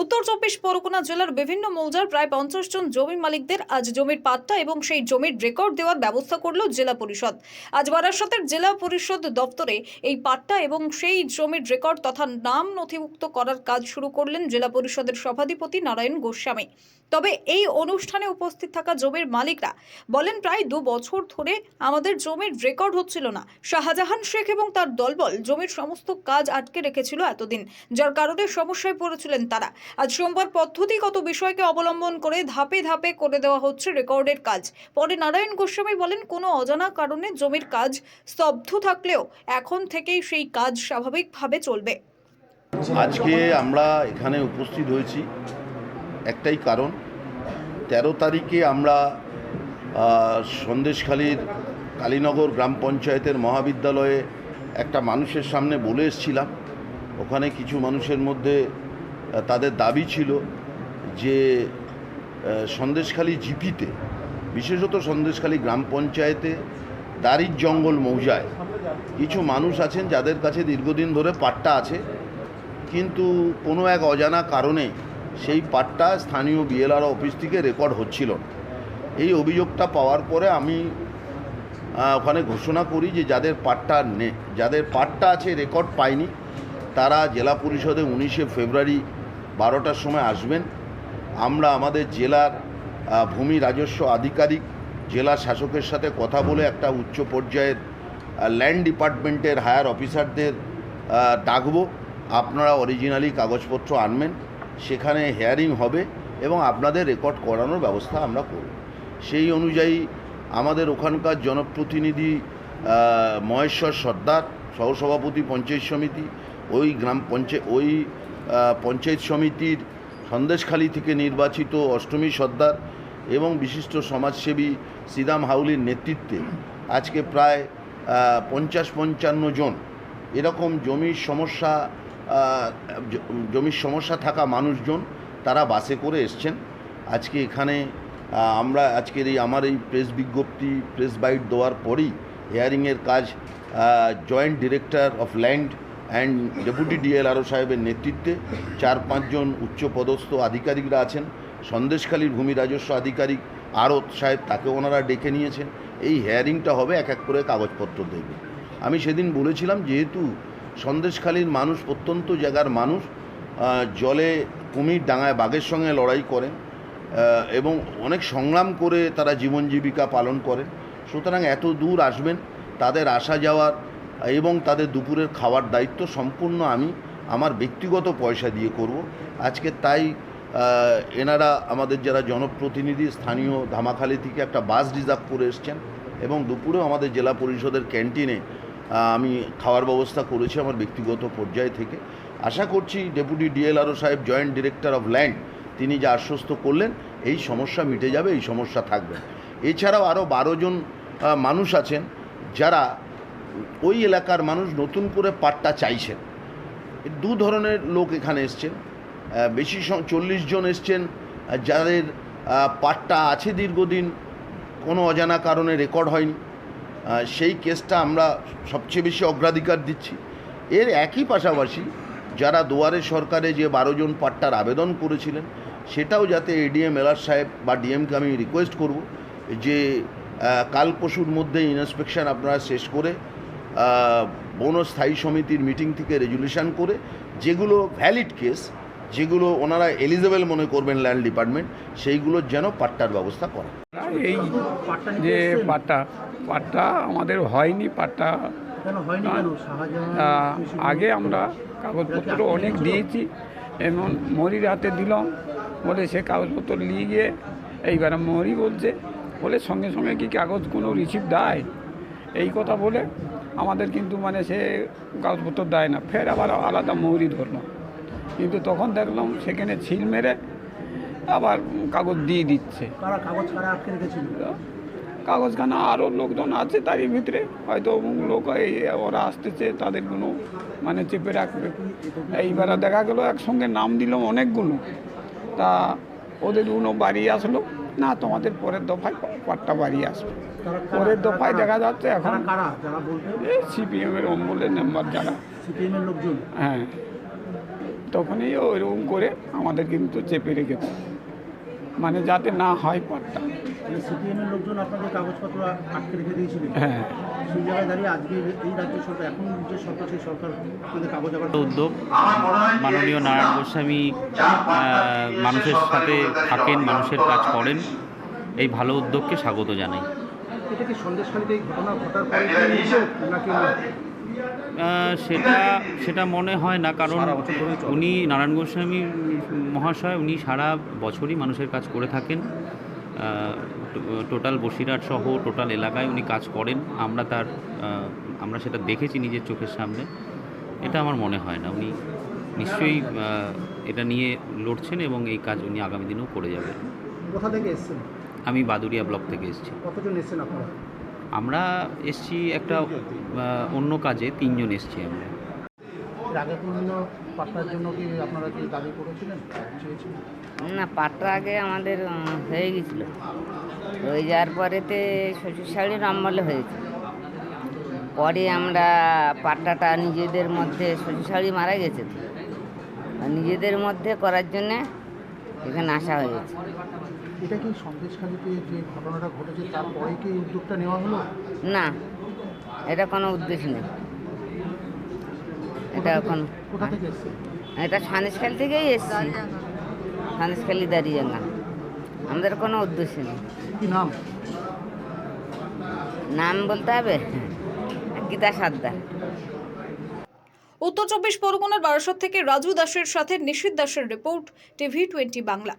উত্তর চব্বিশ পরগনা জেলার বিভিন্ন মৌজার প্রায় পঞ্চাশ জন জমি মালিকদের আজ জমির পাট্টা এবং সেই জমির রেকর্ড দেওয়ার ব্যবস্থা করল জেলা পরিষদ। আজ বারাসতের জেলা পরিষদ দপ্তরে এই পাট্টা এবং সেই জমির রেকর্ড তথা নাম নথিভুক্ত করার কাজ শুরু করলেন জেলা পরিষদের সভাধিপতি নারায়ণ গোস্বামী। তবে এই অনুষ্ঠানে উপস্থিত থাকা জমির মালিকরা বলেন, প্রায় দু বছর ধরে আমাদের জমির রেকর্ড হচ্ছিল না। শাহজাহান শেখ এবং তার দলবল জমির সমস্ত কাজ আটকে রেখেছিল এতদিন, যার কারণে সমস্যায় পড়েছিলেন তারা। আজ সোমবার পদ্ধতিগত বিষয়কে অবলম্বন করে ধাপে ধাপে করে দেওয়া হচ্ছে রেকর্ডের কাজ। পরে নারায়ণ গোস্বামী বলেন, কোনো অজানা কারণে জমির কাজ স্তব্ধ থাকলেও এখন থেকেই সেই কাজ স্বাভাবিকভাবে চলবে। আজকে আমরা এখানে উপস্থিত হয়েছি। একটাই কারণ, তেরো তারিখে আমরা সন্দেশখালীর কালীনগর গ্রাম পঞ্চায়েতের মহাবিদ্যালয়ে একটা মানুষের সামনে বলে এসেছিলাম। ওখানে কিছু মানুষের মধ্যে তাদের দাবি ছিল যে সন্দেশখালী জিপিতে, বিশেষত সন্দেশখালী গ্রাম পঞ্চায়েতে দারির জঙ্গল মৌজায় কিছু মানুষ আছেন যাদের কাছে দীর্ঘদিন ধরে পাট্টা আছে। কিন্তু কোনো এক অজানা কারণে সেই পাট্টা স্থানীয় বিএলআর অফিস থেকে রেকর্ড হচ্ছিল না। এই অভিযোগটা পাওয়ার পরে আমি ওখানে ঘোষণা করি যে যাদের পাট্টা নে, যাদের পাট্টা আছে রেকর্ড পায়নি তারা জেলা পরিষদে উনিশে ফেব্রুয়ারি বারোটার সময় আসবেন। আমরা আমাদের জেলার ভূমি রাজস্ব আধিকারিক, জেলা শাসকের সাথে কথা বলে একটা উচ্চ পর্যায়ের ল্যান্ড ডিপার্টমেন্টের হায়ার অফিসারদের ডাকবো। আপনারা অরিজিনালি কাগজপত্র আনবেন। সেখানে হেয়ারিং হবে এবং আপনাদের রেকর্ড করানোর ব্যবস্থা আমরা করব। সেই অনুযায়ী আমাদের ওখানকার জনপ্রতিনিধি মহেশ্বর সর্দার, সহসভাপতি, পঞ্চায়েত সমিতি, ওই গ্রাম পঞ্চায়েত, ওই পঞ্চায়েত সমিতির সন্দেশখালী থেকে নির্বাচিত অষ্টমী সর্দার এবং বিশিষ্ট সমাজসেবী সিদাম হাউলির নেতৃত্বে আজকে প্রায় পঞ্চাশ পঞ্চান্ন জন এরকম জমির সমস্যা জমির সমস্যা থাকা মানুষজন তারা বাসে করে এসছেন। আজকে এখানে আমরা আজকের এই আমার এই প্রেস বিজ্ঞপ্তি, প্রেস বাইট দেওয়ার পরেই হেয়ারিংয়ের কাজ joint director of land and deputy DLRO সাহেবের নেতৃত্বে চার পাঁচজন উচ্চপদস্থ আধিকারিকরা আছেন। সন্দেশখালীর ভূমি রাজস্ব আধিকারিক আরত সাহেব তাকে ওনারা ডেকে নিয়েছেন। এই হেয়ারিংটা হবে এক এক করে কাগজপত্র দেবে। আমি সেদিন বলেছিলাম যেহেতু সন্দেশখালীর মানুষ প্রত্যন্ত জায়গার মানুষ জলে কুমির ডাঙায় বাঘের সঙ্গে লড়াই করেন এবং অনেক সংগ্রাম করে তারা জীবন জীবিকা পালন করেন। সুতরাং এত দূর আসবেন, তাদের আসা যাওয়ার এবং তাদের দুপুরের খাওয়ার দায়িত্ব সম্পূর্ণ আমি আমার ব্যক্তিগত পয়সা দিয়ে করব। আজকে তাই এনারা আমাদের যারা জনপ্রতিনিধি, স্থানীয় ধামাখালি থেকে একটা বাস রিজার্ভ করে এসছেন এবং দুপুরেও আমাদের জেলা পরিষদের ক্যান্টিনে আমি খাওয়ার ব্যবস্থা করেছি আমার ব্যক্তিগত পর্যায় থেকে। আশা করছি ডেপুটি ডিএলআরও সাহেব, জয়েন্ট ডিরেক্টর অফ ল্যান্ড, তিনি যা আশ্বস্ত করলেন, এই সমস্যা মিটে যাবে, এই সমস্যা থাকবে। এছাড়াও আরও বারো জন মানুষ আছেন যারা ওই এলাকার মানুষ নতুন করে পাট্টা চাইছেন। দু ধরনের লোক এখানে এসছেন। বেশি চল্লিশ জন এসছেন। যাদের পাট্টা আছে দীর্ঘদিন, কোনো অজানা কারণে রেকর্ড হয়নি। সেই কেসটা আমরা সবচেয়ে বেশি অগ্রাধিকার দিচ্ছি। এর একই পাশাপাশি যারা দুয়ারে সরকারে যে বারো জন পাট্টার আবেদন করেছিলেন, সেটাও যাতে এডিএম এলার সাহেব বা ডিএমকে আমি রিকোয়েস্ট করব যে কাল পশুর মধ্যে ইন্সপেকশন আপনারা শেষ করে বন স্থায়ী সমিতির মিটিং থেকে রেজুলেশন করে যেগুলো ভ্যালিড কেস যেগুলো ওনারা এলিজেবল মনে করবেন ল্যান্ড ডিপার্টমেন্ট সেইগুলোর যেন পাট্টার ব্যবস্থা করা এই যে পাট্টা পাট্টা আমাদের হয়নি পাট্টা আগে আমরা কাগজপত্র অনেক দিয়েছি এমন মরির হাতে দিলাম বলে সে কাগজপত্র নিয়ে গিয়ে এইবার মরি বলছে বলে সঙ্গে সঙ্গে কি কাগজ কোনো রিসিভ দেয়? এই কথা বলে আমাদের কিন্তু মানে সে কাগজপত্র দেয় না ফের আবার আলাদা মৌরি ধরলাম কিন্তু তখন দেখলাম সেখানে ছিল মেরে আবার কাগজ দিয়ে দিচ্ছে। কাগজখানা আরও লোকজন আছে তারই ভিতরে হয়তো লোক এই ওরা আসতেছে তাদের কোনো মানে চেপে রাখবে। এইবার দেখা গেলো একসঙ্গে নাম দিলাম অনেকগুলো। তা ওদেরগুলো বাড়ি আসলো না তোমাদের পরের দফায় পাট্টা বাড়ি আসবে? পরের দফায় দেখা যাচ্ছে এখন। সিপিএম এর এই অম্বলের মেম্বার যারা। লোকজন? হ্যাঁ। তখনই ওইরকম করে আমাদের কিন্তু চেপে রেখেছে। মানে যাতে না হয় পাট্টা সিপিএম এর লোকজন আপনাদের কাগজপত্র আটকে রেখে দিয়েছিলেন হ্যাঁ। সেই জায়গায় দাঁড়িয়ে আজকে এই রাজ্য সরকার এখন যে সরকার সেই সরকার কাগজ আবার উদ্যোগ মাননীয় নারায়ণ গোস্বামী মানুষের সাথে থাকেন মানুষের কাজ করেন। এই ভালো উদ্যোগকে স্বাগত জানাই। এটা কি সন্দেশখালীতে ঘটনা ঘটার পরে নাকি সেটা সেটা মনে হয় না কারণ উনি নারায়ণ গোস্বামী মহাশয় উনি সারা বছরই মানুষের কাজ করে থাকেন। টোটাল বসিরহাট সহ টোটাল এলাকায় উনি কাজ করেন। আমরা তার আমরা সেটা দেখেছি নিজের চোখের সামনে। এটা আমার মনে হয় না। উনি নিশ্চয়ই এটা নিয়ে লড়ছেন এবং এই কাজ উনি আগামী দিনেও করে যাবেন। কোথা থেকে এসেছেন? আমি বাদুরিয়া ব্লক থেকে এসেছি। কতজন এসেছেন আপনারা? আমরা এসছি একটা অন্য কাজে তিনজন এসছি আমরা। এর আগে কোনো পাট্টার জন্য কি আপনারা কি দাবি করেছিলেন? চেয়েছিলেন? না পাটটা আগে আমাদের হয়ে গেছিল হয়ে যাওয়ার পরেতে শ্বশুর শাড়ির আমলে হয়েছে। পরে আমরা পাট্টাটা নিজেদের মধ্যে শ্বশুর শাড়ি মারা গেছে নিজেদের মধ্যে করার জন্যে এখানে আসা হয়েছে। এটা কি সন্দেশখালীতে যে ঘটনাটা ঘটেছে তারপরে কি উদ্যোগটা নেওয়া হলো? না এটা কোনো উদ্দেশ্য নেই। এটা এখন কোথা থেকে এসেছে? এটা সানেশখালি থেকেই এসছি। সানেশখালি দাঁড়িয়ে না। আমাদের কোনো উদ্দেশ্য নেই। নাম? নাম বলতে হবে? গীতা সর্দার উত্তর চব্বিশ পরগনার বারাসত থেকে রাজু দাসের সাথে নিশীত দাসের রিপোর্ট টিভি টোয়েন্টি বাংলা।